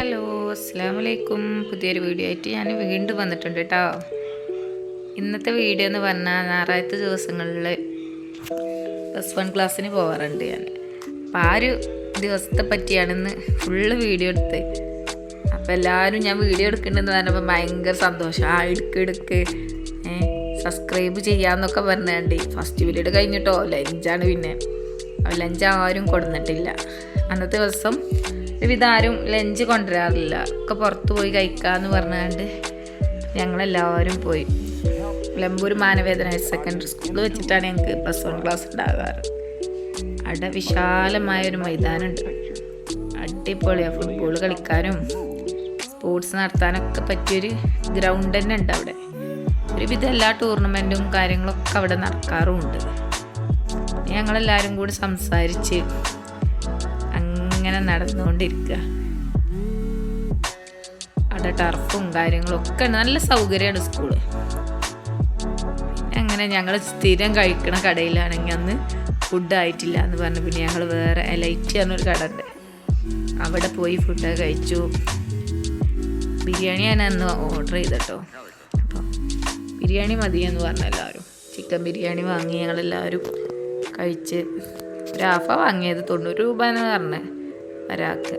Hello അസ്സാം വലൈക്കും പുതിയൊരു വീഡിയോ ആയിട്ട് ഞാൻ വീണ്ടും വന്നിട്ടുണ്ട് കേട്ടോ. ഇന്നത്തെ വീഡിയോ എന്ന് പറഞ്ഞാൽ ഞായറാഴ്ച ദിവസങ്ങളിൽ പ്ലസ് വൺ ക്ലാസ്സിന് പോകാറുണ്ട് ഞാൻ. അപ്പോൾ ആ ഒരു ദിവസത്തെ പറ്റിയാണെന്ന് ഫുള്ള് വീഡിയോ എടുത്ത്. അപ്പോൾ എല്ലാവരും ഞാൻ വീഡിയോ എടുക്കുന്നുണ്ടെന്ന് പറഞ്ഞപ്പോൾ ഭയങ്കര സന്തോഷം. ആ എടുക്ക് എടുക്ക്. സബ്സ്ക്രൈബ് ചെയ്യാമെന്നൊക്കെ പറഞ്ഞുകൊണ്ട് ഫസ്റ്റ് വീഡിയോ കഴിഞ്ഞിട്ടോ? ലഞ്ചാണ് പിന്നെ. ലഞ്ച് ആരും കൊടുന്നിട്ടില്ല. അന്നത്തെ ദിവസം ഒരുവിധം ആരും ലഞ്ച് കൊണ്ടുവരാറില്ല. ഒക്കെ പുറത്ത് പോയി കഴിക്കാമെന്ന് പറഞ്ഞാണ്ട് ഞങ്ങളെല്ലാവരും പോയി. നിലമ്പൂർ മാനവേദന ഹയർ സെക്കൻഡറി സ്കൂളിൽ വെച്ചിട്ടാണ് ഞങ്ങൾക്ക് പ്ലസ് വൺ ക്ലാസ് ഉണ്ടാകാറ്. അവിടെ വിശാലമായ ഒരു മൈതാനമുണ്ട് അടിപൊളിയാണ് ഫുട്ബോൾ കളിക്കാനും സ്പോർട്സ് നടത്താനൊക്കെ പറ്റിയൊരു ഗ്രൗണ്ട് തന്നെ ഉണ്ട് അവിടെ. ഒരുവിധം എല്ലാ ടൂർണമെന്റും കാര്യങ്ങളൊക്കെ അവിടെ നടക്കാറുമുണ്ട് ഞങ്ങളെല്ലാവരും കൂടി സംസാരിച്ച് അങ്ങനെ നടന്നുകൊണ്ടിരിക്കുക. അവിടെ ടർഫും കാര്യങ്ങളും ഒക്കെ. നല്ല സൗകര്യമാണ് സ്കൂൾ. അങ്ങനെ ഞങ്ങൾ സ്ഥിരം കഴിക്കണ കടയിലാണെങ്കിൽ അന്ന് ഫുഡ് ആയിട്ടില്ല എന്ന് പറഞ്ഞു. പിന്നെ ഞങ്ങൾ വേറെ എലൈറ്റ് പറഞ്ഞൊരു കട ഉണ്ട് അവിടെ പോയി ഫുഡ് കഴിച്ചു. ബിരിയാണി ഞാൻ അന്ന് ഓർഡർ ചെയ്തട്ടോ. അപ്പോൾ ബിരിയാണി മതി എന്ന് പറഞ്ഞു എല്ലാവരും. ചിക്കൻ ബിരിയാണി വാങ്ങി ഞങ്ങളെല്ലാവരും കഴിച്ച്. ഒരു ഹാഫ വാങ്ങിയത് തൊണ്ണൂറ് രൂപ എന്ന് പറഞ്ഞ് ഒരാൾക്ക്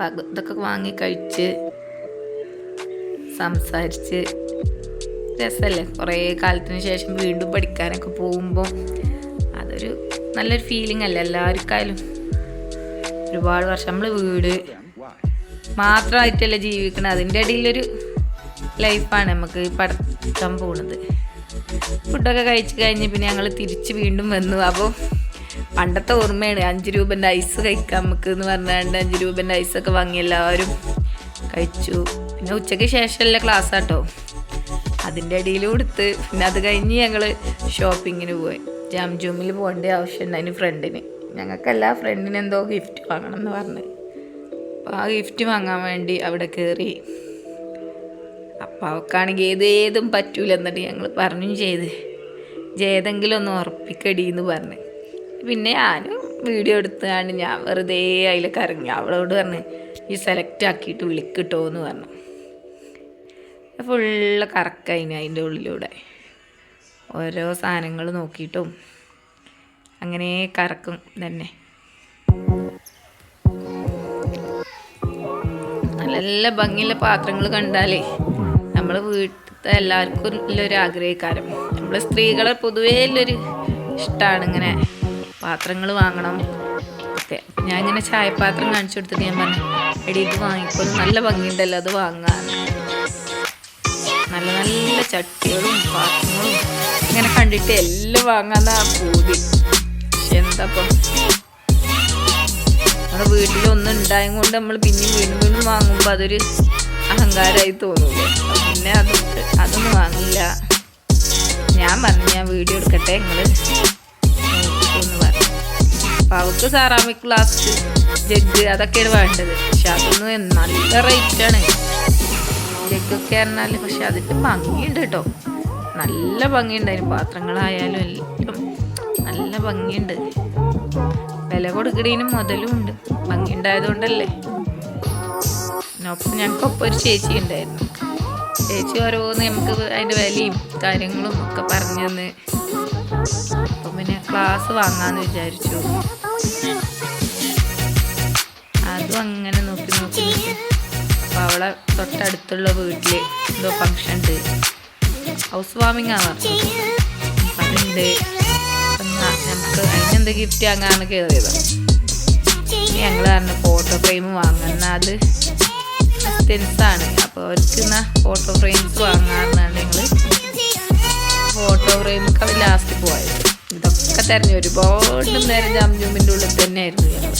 അപ്പം ഇതൊക്കെ വാങ്ങി കഴിച്ച് സംസാരിച്ച് രസമല്ലേ കുറേ കാലത്തിന് ശേഷം വീണ്ടും പഠിക്കാനൊക്കെ പോകുമ്പോൾ അതൊരു നല്ലൊരു ഫീലിംഗ് അല്ലേ എല്ലാവർക്കായാലും? ഒരുപാട് വർഷം നമ്മൾ വീട് മാത്രമായിട്ടല്ല ജീവിക്കണം അതിന്റെ ഇടയിലൊരു ലൈഫാണ് നമുക്ക് പഠിക്കാൻ പോകുന്നത് ഫുഡൊക്കെ കഴിച്ച് കഴിഞ്ഞ് പിന്നെ ഞങ്ങൾ തിരിച്ച് വീണ്ടും വന്നു. അപ്പോൾ പണ്ടത്തെ ഓർമ്മയാണ്. അഞ്ച് രൂപന്റെ ഐസ് കഴിക്കാം നമുക്ക് എന്ന് പറഞ്ഞാണ്ട് അഞ്ച് രൂപന്റെ ഐസൊക്കെ വാങ്ങി എല്ലാവരും കഴിച്ചു. പിന്നെ ഉച്ചയ്ക്ക് ശേഷമല്ല ക്ലാസ് ആട്ടോ. അതിന്റെ ഇടയിൽ കൊടുത്ത്. പിന്നെ അത് കഴിഞ്ഞ് ഞങ്ങൾ ഷോപ്പിങ്ങിന് പോയി. ജാം ജൂമിൽ പോകേണ്ട ആവശ്യം അതിന് ഫ്രണ്ടിന് ഞങ്ങൾക്കല്ല ഫ്രണ്ടിന് എന്തോ ഗിഫ്റ്റ് വാങ്ങണം എന്ന് പറഞ്ഞ്. അപ്പോൾ ആ ഗിഫ്റ്റ് വാങ്ങാൻ വേണ്ടി അവിടെ കയറി അപ്പോൾ അവൾക്കാണെങ്കിൽ ഏത് ഏതും പറ്റൂല എന്നിട്ട് ഞങ്ങൾ പറഞ്ഞു ചെയ്ത്. ജേതെങ്കിലും ഒന്ന് ഉറപ്പിക്കടി എന്ന് പറഞ്ഞ്. പിന്നെ ഞാനും വീഡിയോ എടുത്താണ്. ഞാൻ വെറുതെ അതിൽ കറങ്ങി അവളോട് പറഞ്ഞു ഈ സെലക്ട് ആക്കിയിട്ട് വിളിക്കിട്ടോ എന്ന് പറഞ്ഞു. ഫുള്ള് കറക്കതിന് അതിന്റെ ഉള്ളിലൂടെ. ഓരോ സാധനങ്ങൾ നോക്കിയിട്ടും അങ്ങനെ കറക്കും തന്നെ. നല്ല ഭംഗിയുള്ള പാത്രങ്ങൾ കണ്ടാലേ നമ്മൾ വീട്ടിലത്തെ എല്ലാവർക്കും ഉള്ളൊരു ആഗ്രഹക്കാരം നമ്മൾ സ്ത്രീകളെ പൊതുവേ ഉള്ളൊരു ഇഷ്ടമാണ് ഇങ്ങനെ. പാത്രങ്ങൾ വാങ്ങണം. ഒക്കെ ഞാൻ ഇങ്ങനെ ചായപാത്രം കാണിച്ചു കൊടുത്തിട്ട് ഞാൻ പറഞ്ഞു എടി ഇത് വാങ്ങിക്കോളും. നല്ല ഭംഗിയുണ്ടല്ലോ അത് വാങ്ങാൻ. നല്ല നല്ല ചട്ടികളും പാത്രങ്ങളും ഇങ്ങനെ കണ്ടിട്ട് എല്ലാം വാങ്ങാന്നാ പൂതി. എന്താപ്പം? നമ്മുടെ വീട്ടിലൊന്നും ഉണ്ടായും കൊണ്ട് നമ്മൾ പിന്നെയും വീണ്ടും വീണ്ടും വാങ്ങുമ്പോൾ അതൊരു അഹങ്കാരമായി അപ്പൊ പിന്നെ അത് അതൊന്നും വാങ്ങില്ല. ഞാൻ പറഞ്ഞു ഞാൻ വീഡിയോ എടുക്കട്ടെ നിങ്ങൾ അപ്പോൾ അവൾക്ക് സാറാമിക് ഗ്ലാസ് ജഗ് അതൊക്കെയാണ് വേണ്ടത്. പക്ഷെ അതൊന്നും നല്ല റേറ്റാണ് ജഗ്ഗൊക്കെ പറഞ്ഞാൽ പക്ഷെ അതിന്റെ ഭംഗിയുണ്ട് കേട്ടോ. നല്ല ഭംഗിയുണ്ട്. അതിന് പാത്രങ്ങളായാലും എല്ലാം നല്ല ഭംഗിയുണ്ട്. വില കൊടുക്കണേനും മുതലും ഉണ്ട്. ഭംഗി ഉണ്ടായതുകൊണ്ടല്ലേ. ഒപ്പം ഞങ്ങൾക്കൊപ്പം ഒരു ചേച്ചി ഉണ്ടായിരുന്നു. ചേച്ചി ഓരോന്ന് നമുക്ക് അതിന്റെ വിലയും കാര്യങ്ങളും ഒക്കെ പറഞ്ഞു തന്ന്. അപ്പം ക്ലാസ് വാങ്ങാന്ന് വിചാരിച്ചു. അതും അങ്ങനെ നോക്കി നോക്കി അപ്പൊ അപ്പോൾ അവളെ തൊട്ടടുത്തുള്ള വീട്ടിൽ എന്തോ ഫങ്ഷൻ ഉണ്ട് ഹൗസ് വാമിംഗ് ആണ് പറഞ്ഞത് അതുണ്ട്. എന്നാ നമുക്ക് അതിനെന്ത് ഗിഫ്റ്റ് വാങ്ങാന്ന് കയറിയത് ഞങ്ങൾ പറഞ്ഞു ഫോട്ടോ ഫ്രെയിം വാങ്ങുന്ന അത് ക്രിസ്ത്യൻസാണ് അപ്പോൾ അവർക്ക് എന്നാ ഫോട്ടോ ഫ്രെയിംസ് വാങ്ങാന്നാണ് ഞങ്ങൾ ഫോട്ടോ ഫ്രെയിമൊക്കെ ലാസ്റ്റ് പോയത്. ഇതൊക്കെ തെരഞ്ഞു ഒരുപാട് നേരം ജാംജൂമിന്റെ ഉള്ളിൽ തന്നെയായിരുന്നു ഞങ്ങൾ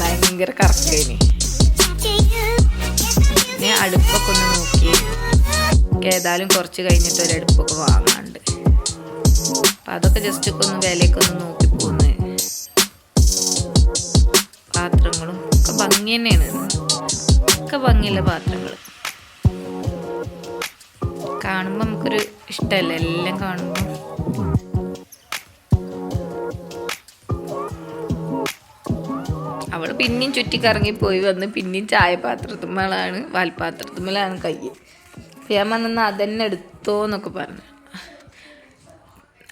ഭയങ്കര കറക്കേനി. പിന്നെ അടുപ്പൊക്കെ ഒന്ന് നോക്കി. ഏതായാലും കുറച്ച് കഴിഞ്ഞിട്ട് ഒരു അടുപ്പൊക്കെ വാങ്ങാണ്ട് അപ്പം അതൊക്കെ ജസ്റ്റ് ഒക്കെ ഒന്ന് വിലയൊക്കെ ഒന്ന് നോക്കി പോന്ന്. പാത്രങ്ങളും ഒക്കെ ഭംഗി തന്നെയാണ്. ഒക്കെ ഭംഗിയുള്ള പാത്രങ്ങൾ. കാണുമ്പോൾ നമുക്കൊരു ഇഷ്ടമല്ല എല്ലാം കാണുമ്പോൾ പിന്നെയും ചുറ്റിക്കറങ്ങി പോയി വന്ന് പിന്നെയും ചായ പാത്രത്തുമ്മളാണ് വാൽപാത്രത്തുമ്മലാണ് കൈ അപ്പം ഞാൻ വന്നാൽ അതന്നെ എടുത്തോ എന്നൊക്കെ പറഞ്ഞു.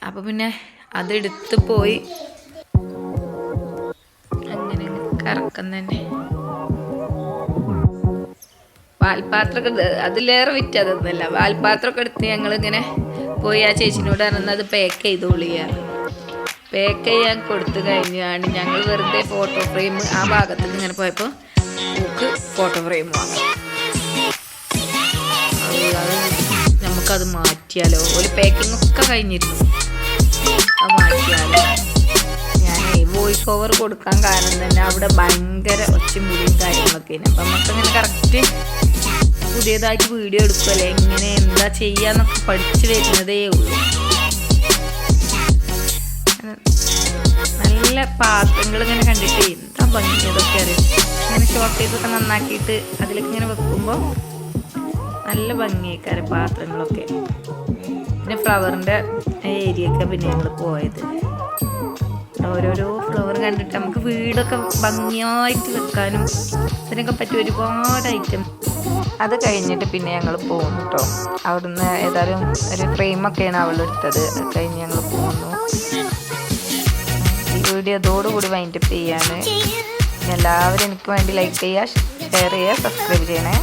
അപ്പോൾ പിന്നെ അതെടുത്ത് പോയി. അങ്ങനെ കറക്കം തന്നെ. വാൽപാത്രമൊക്കെ അതിലേറെ വിറ്റതൊന്നുമല്ല വാൽപാത്രമൊക്കെ എടുത്ത് ഞങ്ങളിങ്ങനെ പോയി ആ ചേച്ചിനോട് പറഞ്ഞത് പാക്ക് ചെയ്തോളിയാണ് പാക്ക് ചെയ്യാൻ കൊടുത്തു കഴിഞ്ഞാണ് ഞങ്ങൾ വെറുതെ ഫോട്ടോ ഫ്രെയിം ആ ഭാഗത്ത് ഇങ്ങനെ പോയപ്പോൾ നമുക്ക് ഫോട്ടോ ഫ്രെയിം വാങ്ങാം നമുക്കത് മാറ്റിയാലോ? ഒരു പാക്കിംഗ് ഒക്കെ കഴിഞ്ഞിരുന്നു. അത് മാറ്റിയാലോ? ഞാൻ വോയിസ് ഓവർ കൊടുക്കാൻ കാരണം തന്നെ അവിടെ ഭയങ്കര ഒച്ചയും കാര്യങ്ങളൊക്കെ കാര്യങ്ങളൊക്കെയാണ് അപ്പം നമുക്കങ്ങനെ കറക്റ്റ് പുതിയതായിട്ട് വീഡിയോ എടുക്കുമല്ലേ എങ്ങനെ എന്താ ചെയ്യാന്നൊക്കെ പഠിച്ചു വരുന്നതേ ഉള്ളൂ. നല്ല പാത്രങ്ങൾ ഇങ്ങനെ കണ്ടിട്ട് എന്താ ഭംഗി ഇതൊക്കെ അറിയാം? ഇങ്ങനെ ഷോർട്ടേജൊക്കെ നന്നാക്കിയിട്ട് അതിലേക്ക് ഇങ്ങനെ വെക്കുമ്പോൾ നല്ല ഭംഗിയൊക്കെ പാത്രങ്ങളൊക്കെ. പിന്നെ ഫ്ലവറിന്റെ ഏരിയയൊക്കെ പിന്നെ ഞങ്ങൾ പോയത്. ഓരോരോ ഫ്ലവർ കണ്ടിട്ട് നമുക്ക് വീടൊക്കെ ഭംഗിയായിട്ട് വെക്കാനും അതിനൊക്കെ പറ്റിയ ഒരുപാട് ഐറ്റം അത് കഴിഞ്ഞിട്ട് പിന്നെ ഞങ്ങൾ പോകുന്നു കേട്ടോ അവിടുന്ന് ഏതായാലും ഒരു ഫ്രെയിമൊക്കെയാണ് അവളെടുത്തത് അത് കഴിഞ്ഞ് ഞങ്ങൾ പോകുന്നു വീഡിയോ അതോടുകൂടി വൈൻഡപ്പ് ചെയ്യാണ്. എല്ലാവരും എനിക്ക് വേണ്ടി ലൈക്ക് ചെയ്യുക ഷെയർ ചെയ്യുക സബ്സ്ക്രൈബ് ചെയ്യണേ.